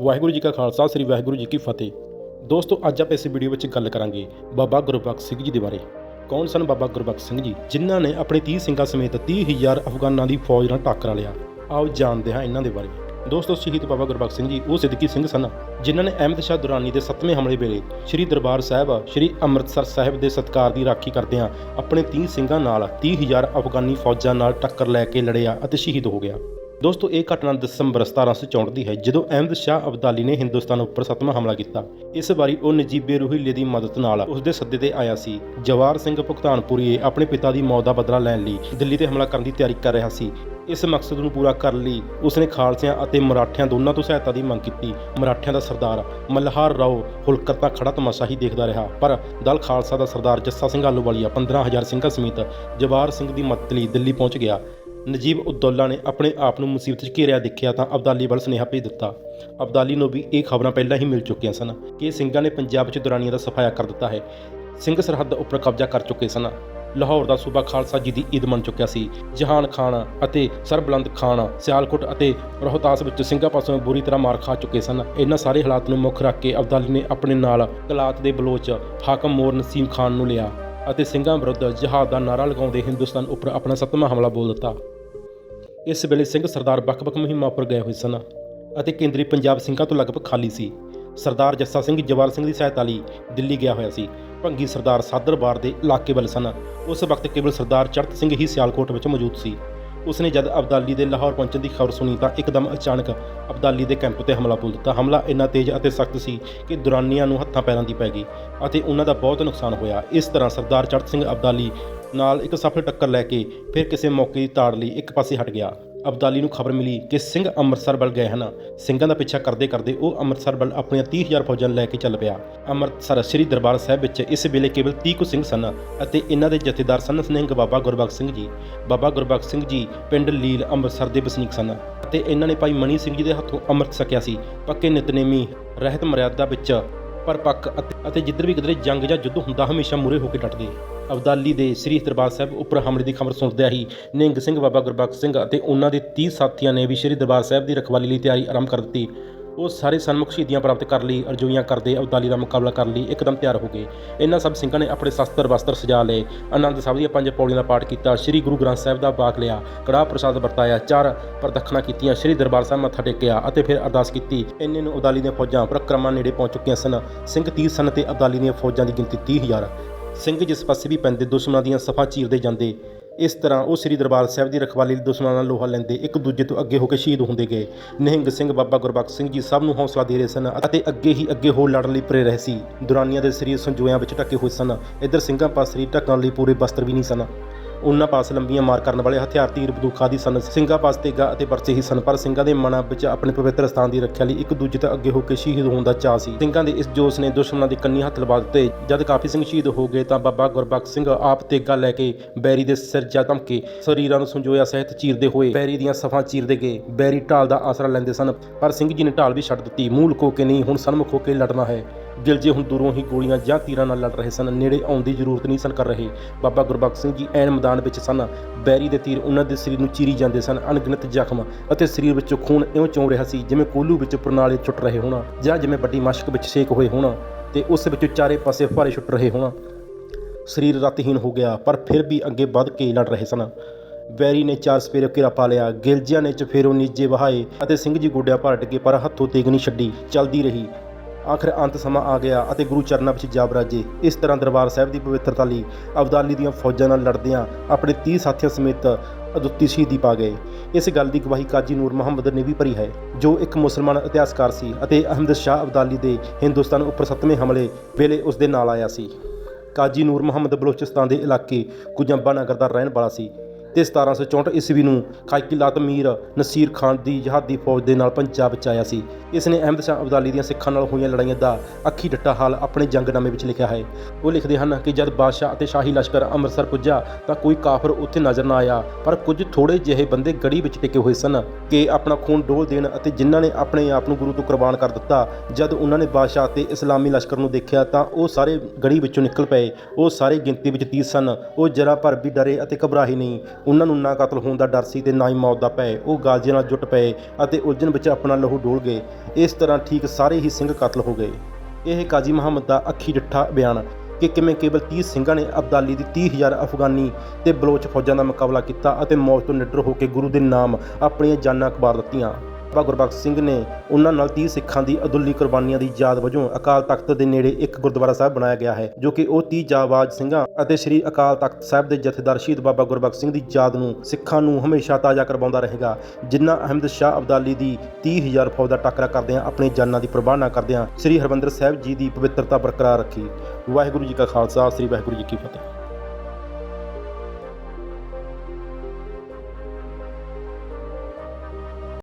ਵਾਹਿਗੁਰੂ ਜੀ ਕਾ ਖਾਲਸਾ, ਸ੍ਰੀ ਵਾਹਿਗੁਰੂ ਜੀ ਕੀ ਫਤਿਹ। ਦੋਸਤੋ, ਅੱਜ ਆਪਾਂ ਇਸ ਵੀਡੀਓ ਵਿੱਚ ਗੱਲ ਕਰਾਂਗੇ ਬਾਬਾ ਗੁਰਬਖਸ਼ ਸਿੰਘ ਜੀ ਦੇ ਬਾਰੇ। ਕੌਣ ਸਨ ਬਾਬਾ ਗੁਰਬਖਸ਼ ਸਿੰਘ ਜੀ? ਜਿਨ੍ਹਾਂ ਨੇ ਆਪਣੇ 30 ਸਿੰਘਾਂ ਸਮੇਤ 30000 ਅਫਗਾਨਾਂ ਦੀ ਫੌਜ ਨਾਲ ਟੱਕਰਾ ਲਿਆ। ਆਓ ਜਾਣਦੇ ਹਾਂ ਇਹਨਾਂ ਦੇ ਬਾਰੇ। ਦੋਸਤੋ, ਸ਼ਹੀਦ ਬਾਬਾ ਗੁਰਬਖਸ਼ ਸਿੰਘ ਜੀ ਉਹ ਸਿੱਦਕੀ ਸਿੰਘ ਸਨ, ਜਿਨ੍ਹਾਂ ਨੇ ਅਹਿਮਦ ਸ਼ਾਹ ਦੁਰਾਨੀ ਦੇ 7ਵੇਂ ਹਮਲੇ ਵੇਲੇ ਸ੍ਰੀ ਦਰਬਾਰ ਸਾਹਿਬ, ਸ੍ਰੀ ਅੰਮ੍ਰਿਤਸਰ ਸਾਹਿਬ ਦੇ ਸਤਕਾਰ ਦੀ ਰਾਖੀ ਕਰਦਿਆਂ ਆਪਣੇ 30 ਸਿੰਘਾਂ ਨਾਲ 30000 ਅਫਗਾਨੀ ਫੌਜਾਂ ਨਾਲ ਟੱਕਰ ਲੈ ਕੇ ਲੜਿਆ ਅਤੇ ਸ਼ਹੀਦ ਹੋ ਗਿਆ। ਦੋਸਤੋ, ਇਹ ਘਟਨਾ ਦਸੰਬਰ 1764 ਦੀ ਹੈ, ਜਦੋਂ ਅਹਿਮਦ ਸ਼ਾਹ ਅਬਦਾਲੀ ਨੇ ਹਿੰਦੁਸਤਾਨ ਉੱਪਰ ਸੱਤਵਾਂ ਹਮਲਾ ਕੀਤਾ। ਇਸ ਵਾਰੀ ਉਹ ਨਜੀਬੇ ਰੂਹੀਲੇ ਦੀ ਮਦਦ ਨਾਲ ਉਸ ਦੇ ਸੱਦੇ ਤੇ ਆਇਆ ਸੀ। ਜਵਾਰ ਸਿੰਘ ਭੁਗਤਾਨਪੁਰੀਏ ਆਪਣੇ ਪਿਤਾ ਦੀ ਮੌਤ ਦਾ ਬਦਲਾ ਲੈਣ ਲਈ ਦਿੱਲੀ ਤੇ ਹਮਲਾ ਕਰਨ ਦੀ ਤਿਆਰੀ ਕਰ ਰਿਹਾ ਸੀ। ਇਸ ਮਕਸਦ ਨੂੰ ਪੂਰਾ ਕਰਨ ਲਈ ਉਸਨੇ ਖਾਲਸਿਆਂ ਅਤੇ ਮਰਾਠਿਆਂ ਦੋਨਾਂ ਤੋਂ ਸਹਾਇਤਾ ਦੀ ਮੰਗ ਕੀਤੀ। ਮਰਾਠਿਆਂ ਦਾ ਸਰਦਾਰ ਮਲਹਾਰ ਰਾਓ ਹੁਲਕਰ ਤਾਂ ਖੜਾ ਤਮਾਸ਼ਾ ਹੀ ਦੇਖਦਾ ਰਿਹਾ। ਪਰ ਦਲ ਖਾਲਸਾ ਦਾ ਸਰਦਾਰ ਜੱਸਾ ਸਿੰਘ ਆਲੂਵਾਲੀਆ 15000 ਸਿੰਘਾਂ ਸਮੇਤ ਜਵਾਰ ਸਿੰਘ ਦੀ ਮਦਦ ਲਈ ਦਿੱਲੀ ਪਹੁੰਚ ਗਿਆ। ਨਜੀਬ ਉਦੌਲਾ ਨੇ ਆਪਣੇ ਆਪ ਨੂੰ ਮੁਸੀਬਤ 'ਚ ਘੇਰਿਆ ਦੇਖਿਆ ਤਾਂ ਅਬਦਾਲੀ ਵੱਲ ਸੁਨੇਹਾ ਭੇਜ ਦਿੱਤਾ। ਅਬਦਾਲੀ ਨੂੰ ਵੀ ਇਹ ਖਬਰਾਂ ਪਹਿਲਾਂ ਹੀ ਮਿਲ ਚੁੱਕੀਆਂ ਸਨ ਕਿ ਸਿੰਘਾਂ ਨੇ ਪੰਜਾਬ 'ਚ ਦੁਰਾਨੀਆਂ ਦਾ ਸਫਾਇਆ ਕਰ ਦਿੱਤਾ ਹੈ। ਸਿੰਘ ਸਰਹੱਦ ਉੱਪਰ ਕਬਜ਼ਾ ਕਰ ਚੁੱਕੇ ਸਨ। ਲਾਹੌਰ ਦਾ ਸੂਬਾ ਖਾਲਸਾ ਜੀ ਦੀ ਈਦ ਮੰਨ ਚੁੱਕਿਆ ਸੀ। ਜਹਾਨ ਖਾਨ ਅਤੇ ਸਰਬਲੰਦ ਖਾਨ, ਸਿਆਲਕੋਟ ਅਤੇ ਰੋਹਤਾਸ ਵਿੱਚ ਸਿੰਘਾਂ ਪਾਸੋਂ ਬੁਰੀ ਤਰ੍ਹਾਂ ਮਾਰ ਖਾ ਚੁੱਕੇ ਸਨ। ਇਹਨਾਂ ਸਾਰੇ ਹਾਲਾਤ ਨੂੰ ਮੁੱਖ ਰੱਖ ਕੇ ਅਬਦਾਲੀ ਨੇ ਆਪਣੇ ਨਾਲ ਕਲਾਤ ਦੇ ਬਲੋਚ ਹਾਕਮ ਮੋਰ ਨਸੀਮ ਖਾਨ ਨੂੰ ਲਿਆ। ਅਤੇ ਸਿੰਘਾਂ ਵਿਰੁੱਧ ਜਹਾਦ ਦਾ ਨਾਰਾ ਲਗਾਉਂਦੇ ਹਿੰਦੁਸਤਾਨ ਉੱਪਰ ਆਪਣਾ ਸੱਤਵਾਂ ਹਮਲਾ ਬੋਲ ਦਿੱਤਾ। ਇਸ ਵੇਲੇ ਸਿੰਘ ਸਰਦਾਰ ਵੱਖ-ਵੱਖ ਮੁਹਿੰਮਾਂ ਉੱਪਰ ਗਏ ਹੋਏ ਸਨ ਅਤੇ ਕੇਂਦਰੀ ਪੰਜਾਬ ਸਿੰਘਾਂ ਤੋਂ ਲਗਭਗ ਖਾਲੀ ਸੀ। ਸਰਦਾਰ ਜੱਸਾ ਸਿੰਘ ਜਵਾਲ ਸਿੰਘ ਦੀ ਸਹਾਇਤਾ ਲਈ ਦਿੱਲੀ ਗਿਆ ਹੋਇਆ ਸੀ। ਭੰਗੀ ਸਰਦਾਰ ਸਾਦਰਬਾਰ ਦੇ ਇਲਾਕੇ ਵੱਲ ਸਨ। ਉਸ ਵਕਤ ਕੇਵਲ ਸਰਦਾਰ ਚੜਤ ਸਿੰਘ ਹੀ ਸਿਆਲਕੋਟ ਵਿੱਚ ਮੌਜੂਦ ਸੀ। ਉਸਨੇ ਜਦ ਅਬਦਾਲੀ ਦੇ ਲਾਹੌਰ ਪਹੁੰਚਣ ਦੀ ਖਬਰ ਸੁਣੀ ਤਾਂ ਇੱਕਦਮ ਅਚਾਨਕ ਅਬਦਾਲੀ ਦੇ ਕੈਂਪ ਤੇ ਹਮਲਾ ਬੋਲ ਦਿੱਤਾ। ਹਮਲਾ ਇੰਨਾ ਤੇਜ਼ ਅਤੇ ਸਖਤ ਸੀ ਕਿ ਦੁਰਾਨੀਆਂ ਨੂੰ ਹੱਥਾਂ ਪੈਰਾਂ ਦੀ ਪੈ ਗਈ ਅਤੇ ਉਹਨਾਂ ਦਾ ਬਹੁਤ ਨੁਕਸਾਨ ਹੋਇਆ। ਇਸ ਤਰ੍ਹਾਂ ਸਰਦਾਰ ਚੜਤ ਸਿੰਘ ਅਬਦਾਲੀ ਨਾਲ ਇੱਕ ਸਫਲ ਟੱਕਰ ਲੈ ਕੇ ਫਿਰ ਕਿਸੇ ਮੌਕੇ ਦੀ ਤਾੜ ਲਈ ਇੱਕ ਪਾਸੇ ਹਟ ਗਿਆ। ਅਬਦਾਲੀ ਨੂੰ ਖਬਰ ਮਿਲੀ ਕਿ ਸਿੰਘ ਅੰਮ੍ਰਿਤਸਰ ਵੱਲ ਗਏ ਹਨ। ਸਿੰਘਾਂ ਦਾ ਪਿੱਛਾ ਕਰਦੇ ਕਰਦੇ ਉਹ ਅੰਮ੍ਰਿਤਸਰ ਵੱਲ ਆਪਣੀਆਂ 30000 ਫੌਜਾਂ ਲੈ ਕੇ ਚੱਲ ਪਿਆ। ਅੰਮ੍ਰਿਤਸਰ ਸ੍ਰੀ ਦਰਬਾਰ ਸਾਹਿਬ ਵਿੱਚ ਇਸ ਵੇਲੇ ਕੇਵਲ 30 ਕੁ ਸਿੰਘ ਸਨ ਅਤੇ ਇਹਨਾਂ ਦੇ ਜਥੇਦਾਰ ਸਨ ਸਨਿੰਗ ਬਾਬਾ ਗੁਰਬਖਸ਼ ਸਿੰਘ ਜੀ। ਬਾਬਾ ਗੁਰਬਖਸ਼ ਸਿੰਘ ਜੀ ਪਿੰਡ ਲੀਲ ਅੰਮ੍ਰਿਤਸਰ ਦੇ ਵਸਨੀਕ ਸਨ ਅਤੇ ਇਹਨਾਂ ਨੇ ਭਾਈ ਮਣੀ ਸਿੰਘ ਜੀ ਦੇ ਹੱਥੋਂ ਅੰਮ੍ਰਿਤ ਸਕਿਆ ਸੀ। ਪੱਕੇ ਨਿਤਨੇਮੀ, ਰਹਿਤ ਮਰਿਆਦਾ ਵਿੱਚ ਪਰਪੱਕ ਅਤੇ- ਜਿੱਧਰ ਵੀ ਕਿਧਰੇ ਜੰਗ ਜਾਂ ਯੁੱਧ ਹੁੰਦਾ, ਹਮੇਸ਼ਾ ਮੂਰੇ ਹੋ ਕੇ ਡਟਦੇ। ਅਬਦਾਲੀ ਦੇ ਸ੍ਰੀ ਦਰਬਾਰ ਸਾਹਿਬ ਉੱਪਰ ਹਮਲੇ ਦੀ ਖਬਰ ਸੁਣਦਿਆਂ ਹੀ ਨਿੰਗ ਸਿੰਘ ਬਾਬਾ ਗੁਰਬਖਸ਼ ਸਿੰਘ ਅਤੇ ਉਹਨਾਂ ਦੇ 30 ਸਾਥੀਆਂ ਨੇ ਵੀ ਸ੍ਰੀ ਦਰਬਾਰ ਸਾਹਿਬ ਦੀ ਰਖਵਾਲੀ ਲਈ ਤਿਆਰੀ ਆਰੰਭ ਕਰ ਦਿੱਤੀ। ਉਹ ਸਾਰੇ ਸਨਮੁਖ ਸ਼ਹੀਦੀਆਂ ਪ੍ਰਾਪਤ ਕਰ ਲਈ, ਅਰਜ਼ੋਈਆਂ ਕਰਦੇ, ਅਬਦਾਲੀ ਦਾ ਮੁਕਾਬਲਾ ਕਰਨ ਲਈ, ਇੱਕਦਮ ਤਿਆਰ ਹੋ ਗਏ। ਇਹਨਾਂ ਸਭ ਸਿੰਘਾਂ ਨੇ ਆਪਣੇ ਸ਼ਸਤਰ ਵਸਤਰ ਸਜਾ ਲਏ। ਆਨੰਦ ਸਾਹਿਬ ਦੀਆਂ ਪੰਜ ਪੌੜੀਆਂ ਦਾ ਪਾਠ ਕੀਤਾ, ਸ੍ਰੀ ਗੁਰੂ ਗ੍ਰੰਥ ਸਾਹਿਬ ਦਾ ਬਾਗ ਲਿਆ, ਕੜਾਹ ਪ੍ਰਸਾਦ ਵਰਤਾਇਆ, ਚਾਰ ਪ੍ਰਦਖਣਾ ਕੀਤੀਆਂ, ਸ੍ਰੀ ਦਰਬਾਰ ਸਾਹਿਬ ਮੱਥਾ ਟੇਕਿਆ ਅਤੇ ਫਿਰ ਅਰਦਾਸ ਕੀਤੀ। ਇੰਨੇ ਨੂੰ ਅਬਦਾਲੀ ਦੀਆਂ ਫੌਜਾਂ ਪ੍ਰਕਰਮਾਂ ਨੇੜੇ ਪਹੁੰਚ ਚੁੱਕੀਆਂ ਸਨ। ਸਿੰਘ 30 ਸਨ ਤੇ ਅਬਦਾਲੀ ਦੀਆਂ ਫੌਜਾਂ ਦੀ ਗਿਣਤੀ 30000 ਸਿੰਘ ਜਿਸ ਪਾਸੇ ਵੀ ਪੈਂਦੇ, ਦੁਸ਼ਮਣਾਂ ਦੀਆਂ ਸਫਾ ਚੀਰਦੇ ਜਾਂਦੇ। ਇਸ ਤਰ੍ਹਾਂ ਉਹ ਸ੍ਰੀ ਦਰਬਾਰ ਸਾਹਿਬ ਦੀ ਰਖਵਾਲੀ ਲਈ ਦੁਸ਼ਮਣਾਂ ਨਾਲ ਲੋਹਾ ਲੈਂਦੇ ਇੱਕ ਦੂਜੇ ਤੋਂ ਅੱਗੇ ਹੋ ਕੇ ਸ਼ਹੀਦ ਹੁੰਦੇ ਗਏ। ਨਿਹੰਗ ਸਿੰਘ ਬਾਬਾ ਗੁਰਬਖਸ਼ ਸਿੰਘ ਜੀ ਸਭ ਨੂੰ ਹੌਸਲਾ ਦੇ ਰਹੇ ਸਨ ਅਤੇ ਅੱਗੇ ਹੀ ਅੱਗੇ ਹੋ ਲੜਨ ਲਈ ਪ੍ਰੇਰ ਰਹੇ ਸੀ। ਦੁਰਾਨੀਆਂ ਦੇ ਸਰੀਰ ਸੰਜੋਇਆਂ ਵਿੱਚ ਢੱਕੇ ਹੋਏ ਸਨ। ਇੱਧਰ ਸਿੰਘਾਂ ਪਾਸ ਸਰੀਰ ਢੱਕਣ ਲਈ ਪੂਰੇ ਬਸਤਰ ਵੀ ਨਹੀਂ ਸਨ। ਉਹਨਾਂ ਪਾਸ ਲੰਬੀਆਂ ਮਾਰ ਕਰਨ ਵਾਲੇ ਹਥਿਆਰ, ਤੀਰ, ਬੰਦੂਕ ਆਦਿ ਸਨ। ਸਿੰਘਾਂ ਪਾਸ ਤੇਗਾ ਅਤੇ ਪਰਚੇ ਹੀ ਸਨ, ਪਰ ਸਿੰਘਾਂ ਦੇ ਮਨਾਂ ਵਿੱਚ ਆਪਣੇ ਪਵਿੱਤਰ ਸਥਾਨ ਦੀ ਰੱਖਿਆ ਲਈ ਇੱਕ ਦੂਜੇ ਤੋਂ ਅੱਗੇ ਹੋ ਕੇ ਸ਼ਹੀਦ ਹੋਣ ਦਾ ਚਾਅ ਸੀ। ਸਿੰਘਾਂ ਦੇ ਇਸ ਜੋਸ਼ ਨੇ ਦੁਸ਼ਮਣਾਂ ਦੇ ਕੰਨੀ ਹੱਥ ਲਵਾ ਦਿੱਤੇ। ਜਦ ਕਾਫੀ ਸਿੰਘ ਸ਼ਹੀਦ ਹੋ ਗਏ ਤਾਂ ਬਾਬਾ ਗੁਰਬਖਸ਼ ਸਿੰਘ ਆਪ ਤੇਗਾ ਲੈ ਕੇ ਬੈਰੀ ਦੇ ਸਿਰ ਜਾ ਧਮਕੇ। ਸਰੀਰਾਂ ਨੂੰ ਸੰਜੋਇਆ ਸਹਿਤ ਚੀਰਦੇ ਹੋਏ ਬੈਰੀ ਦੀਆਂ ਸਫਾਂ ਚੀਰਦੇ ਗਏ। ਬੈਰੀ ਢਾਲ ਦਾ ਆਸਰਾ ਲੈਂਦੇ ਸਨ, ਪਰ ਸਿੰਘ ਜੀ ਨੇ ਢਾਲ ਵੀ ਛੱਡ ਦਿੱਤੀ। ਮੂਲ ਲੁਕੋ ਕੇ, ਨਹੀਂ, ਹੁਣ ਸਨਮੁਖ ਹੋ ਕੇ ਲੜਨਾ ਹੈ। ਗਿਲਜੇ ਹੁਣ ਦੂਰੋਂ ਹੀ ਗੋਲੀਆਂ ਜਾਂ ਤੀਰਾਂ ਨਾਲ ਲੜ ਰਹੇ ਸਨ, ਨੇੜੇ ਆਉਣ ਦੀ ਜ਼ਰੂਰਤ ਨਹੀਂ ਸਨ ਕਰ ਰਹੇ। ਬਾਬਾ ਗੁਰਬਖਸ਼ ਸਿੰਘ ਜੀ ਐਨ ਮੈਦਾਨ ਵਿੱਚ ਸਨ। ਬੈਰੀ ਦੇ ਤੀਰ ਉਹਨਾਂ ਦੇ ਸਰੀਰ ਨੂੰ ਚੀਰੀ ਜਾਂਦੇ ਸਨ, ਅਣਗਿਣਤ ਜ਼ਖਮ ਅਤੇ ਸਰੀਰ ਵਿੱਚੋਂ ਖੂਨ ਇਉਂ ਚੋਂ ਰਿਹਾ ਸੀ ਜਿਵੇਂ ਕੋਲੂ ਵਿੱਚ ਪ੍ਰਣਾਲੇ ਛੁੱਟ ਰਹੇ ਹੋਣਾ ਜਾਂ ਜਿਵੇਂ ਵੱਡੀ ਮਸ਼ਕ ਵਿੱਚ ਛੇਕ ਹੋਏ ਹੋਣਾ ਤੇ ਉਸ ਵਿੱਚੋਂ ਚਾਰੇ ਪਾਸੇ ਫੁਹਾਰੇ ਛੁੱਟ ਰਹੇ ਹੋਣਾ। ਸਰੀਰ ਰਤਹੀਨ ਹੋ ਗਿਆ, ਪਰ ਫਿਰ ਵੀ ਅੱਗੇ ਵੱਧ ਕੇ ਲੜ ਰਹੇ ਸਨ। ਵੈਰੀ ਨੇ ਚਾਰ ਸਪੇਰੇ ਘੇਰਾ ਪਾ ਲਿਆ, ਗਿਲਜਿਆਂ ਨੇ ਚਫੇਰੋਂ ਨੀਜੇ ਵਹਾਏ ਅਤੇ ਸਿੰਘ ਜੀ ਗੋਡਿਆਂ ਭਰ ਡਿੱਗੇ ਪਰ ਹੱਥੋਂ ਤੇਗ ਨਹੀਂ ਛੱਡੀ, ਚੱਲਦੀ ਰਹੀ। ਆਖਰ ਅੰਤ ਸਮਾਂ ਆ ਗਿਆ ਅਤੇ ਗੁਰੂ ਚਰਨਾਂ ਵਿੱਚ ਜਾ ਬਰਾਜੇ। ਇਸ ਤਰ੍ਹਾਂ ਦਰਬਾਰ ਸਾਹਿਬ ਦੀ ਪਵਿੱਤਰਤਾ ਲਈ ਅਬਦਾਲੀ ਦੀਆਂ ਫੌਜਾਂ ਨਾਲ ਲੜਦਿਆਂ ਆਪਣੇ 30 ਸਾਥੀਆਂ ਸਮੇਤ ਅਦੁੱਤੀ ਸ਼ਹੀਦੀ ਪਾ ਗਏ। ਇਸ ਗੱਲ ਦੀ ਗਵਾਹੀ ਕਾਜੀ ਨੂਰ ਮੁਹੰਮਦ ਨੇ ਵੀ ਭਰੀ ਹੈ, ਜੋ ਇੱਕ ਮੁਸਲਮਾਨ ਇਤਿਹਾਸਕਾਰ ਸੀ ਅਤੇ ਅਹਿਮਦ ਸ਼ਾਹ ਅਬਦਾਲੀ ਦੇ ਹਿੰਦੁਸਤਾਨ ਉੱਪਰ ਸੱਤਵੇਂ ਹਮਲੇ ਵੇਲੇ ਉਸ ਦੇ ਨਾਲ ਆਇਆ ਸੀ। ਕਾਜੀ ਨੂਰ ਮੁਹੰਮਦ ਬਲੋਚਿਸਤਾਨ ਦੇ ਇਲਾਕੇ ਕੁਜੰਬਾ ਨਗਰ ਦਾ ਰਹਿਣ ਵਾਲਾ ਸੀ। ਤੇ 1764 ਈਸਵੀ ਨੂੰ ਖਾਈਕਿਲਾਤ ਮੀਰ ਨਸੀਰ ਖਾਨ ਦੀ ਜਹਾਦੀ ਫੌਜ ਦੇ ਨਾਲ ਪੰਜਾਬ ਵਿੱਚ ਆਇਆ ਸੀ। ਇਸ ਨੇ ਅਹਿਮਦ ਸ਼ਾਹ ਅਬਦਾਲੀ ਦੀਆਂ ਸਿੱਖਾਂ ਨਾਲ ਹੋਈਆਂ ਲੜਾਈਆਂ ਦਾ ਅੱਖੀ ਡੱਟਾ ਹਾਲ ਆਪਣੇ ਜੰਗਨਾਮੇ ਵਿੱਚ ਲਿਖਿਆ ਹੈ। ਉਹ ਲਿਖਦੇ ਹਨ ਕਿ ਜਦ ਬਾਦਸ਼ਾਹ ਅਤੇ ਸ਼ਾਹੀ ਲਸ਼ਕਰ ਅੰਮ੍ਰਿਤਸਰ ਪੁੱਜਾ ਤਾਂ ਕੋਈ ਕਾਫਰ ਉੱਥੇ ਨਜ਼ਰ ਨਾ ਆਇਆ, ਪਰ ਕੁਝ ਥੋੜੇ ਜਿਹੇ ਬੰਦੇ ਗੜੀ ਵਿੱਚ ਟਿਕੇ ਹੋਏ ਸਨ ਕਿ ਆਪਣਾ ਖੂਨ ਡੋਲ ਦੇਣ ਅਤੇ ਜਿਨ੍ਹਾਂ ਨੇ ਆਪਣੇ ਆਪ ਨੂੰ ਗੁਰੂ ਤੋਂ ਕੁਰਬਾਨ ਕਰ ਦਿੱਤਾ। ਜਦ ਉਹਨਾਂ ਨੇ ਬਾਦਸ਼ਾਹ ਤੇ ਇਸਲਾਮੀ ਲਸ਼ਕਰ ਨੂੰ ਦੇਖਿਆ ਤਾਂ ਉਹ ਸਾਰੇ ਗੜੀ ਵਿੱਚੋਂ ਨਿਕਲ ਪਏ, ਉਹ ਸਾਰੇ ਗਿਣਤੀ ਵਿੱਚ 30 ਸਨ। ਉਹ ਜਰਾ ਭਰ ਵੀ ਡਰੇ ਅਤੇ ਘਬਰਾਹੇ ਨਹੀਂ। ਉਹਨਾਂ ਨੂੰ ਨਾ ਕਤਲ ਹੋਣ ਦਾ ਡਰ ਸੀ ਤੇ ਨਾ ਹੀ ਮੌਤ ਦਾ ਭੈ, ਉਹ ਗਾਜ਼ੀਆਂ ਨਾਲ ਜੁਟ ਪਏ ਅਤੇ ਉਲਝਣ ਵਿੱਚ ਆਪਣਾ ਲਹੂ ਡੋਲ ਗਏ। ਇਸ ਤਰ੍ਹਾਂ ਠੀਕ ਸਾਰੇ ਹੀ ਸਿੰਘ ਕਤਲ ਹੋ ਗਏ। ਇਹ ਕਾਜ਼ੀ ਮੁਹੰਮਦ ਦਾ ਅੱਖੀ ਡਿੱਠਾ ਬਿਆਨ ਕਿ ਕਿਵੇਂ ਕੇਵਲ 30 ਸਿੰਘਾਂ ਨੇ ਅਬਦਾਲੀ ਦੀ 30000 ਅਫਗਾਨੀ ਤੇ ਬਲੋਚ ਫੌਜਾਂ ਦਾ ਮੁਕਾਬਲਾ ਕੀਤਾ ਅਤੇ ਮੌਤ ਤੋਂ ਨਿਡਰ ਹੋ ਕੇ ਗੁਰੂ ਦੇ ਨਾਮ ਆਪਣੀਆਂ ਜਾਨਾਂ ਕਬਾਰ ਦਿੱਤੀਆਂ। ਬਾਬਾ ਗੁਰਬਖਸ਼ ਸਿੰਘ ਨੇ ਉਹਨਾਂ ਨਾਲ 30 ਸਿੱਖਾਂ ਦੀ ਅਦੁੱਲੀ ਕੁਰਬਾਨੀਆਂ ਦੀ ਯਾਦ ਵਜੋਂ ਅਕਾਲ ਤਖਤ ਦੇ ਨੇੜੇ ਇੱਕ ਗੁਰਦੁਆਰਾ ਸਾਹਿਬ ਬਣਾਇਆ ਗਿਆ ਹੈ, ਜੋ ਕਿ ਉਹ 30 ਜਾਬਾਜ਼ ਸਿੰਘਾਂ ਅਤੇ ਸ੍ਰੀ ਅਕਾਲ ਤਖਤ ਸਾਹਿਬ ਦੇ ਜਥੇਦਾਰ ਸ਼ਹੀਦ ਬਾਬਾ ਗੁਰਬਖਸ਼ ਸਿੰਘ ਦੀ ਯਾਦ ਨੂੰ ਸਿੱਖਾਂ ਨੂੰ ਹਮੇਸ਼ਾ ਤਾਜ਼ਾ ਕਰਵਾਉਂਦਾ ਰਹੇਗਾ, ਜਿਨ੍ਹਾਂ ਅਹਿਮਦ ਸ਼ਾਹ ਅਬਦਾਲੀ ਦੀ 30000 ਫੌਜ ਦਾ ਟੱਕਰਾ ਕਰਦਿਆਂ ਆਪਣੀ ਜਾਨਾਂ ਦੀ ਪ੍ਰਵਾਹ ਨਾ ਕਰਦਿਆਂ ਸ੍ਰੀ ਹਰਮੰਦਰ ਸਾਹਿਬ ਜੀ ਦੀ ਪਵਿੱਤਰਤਾ ਬਰਕਰਾਰ ਰੱਖੀ। ਵਾਹਿਗੁਰੂ ਜੀ ਕਾ ਖਾਲਸਾ, ਸ੍ਰੀ ਵਾਹਿਗੁਰੂ ਜੀ ਕੀ ਫਤਿਹ।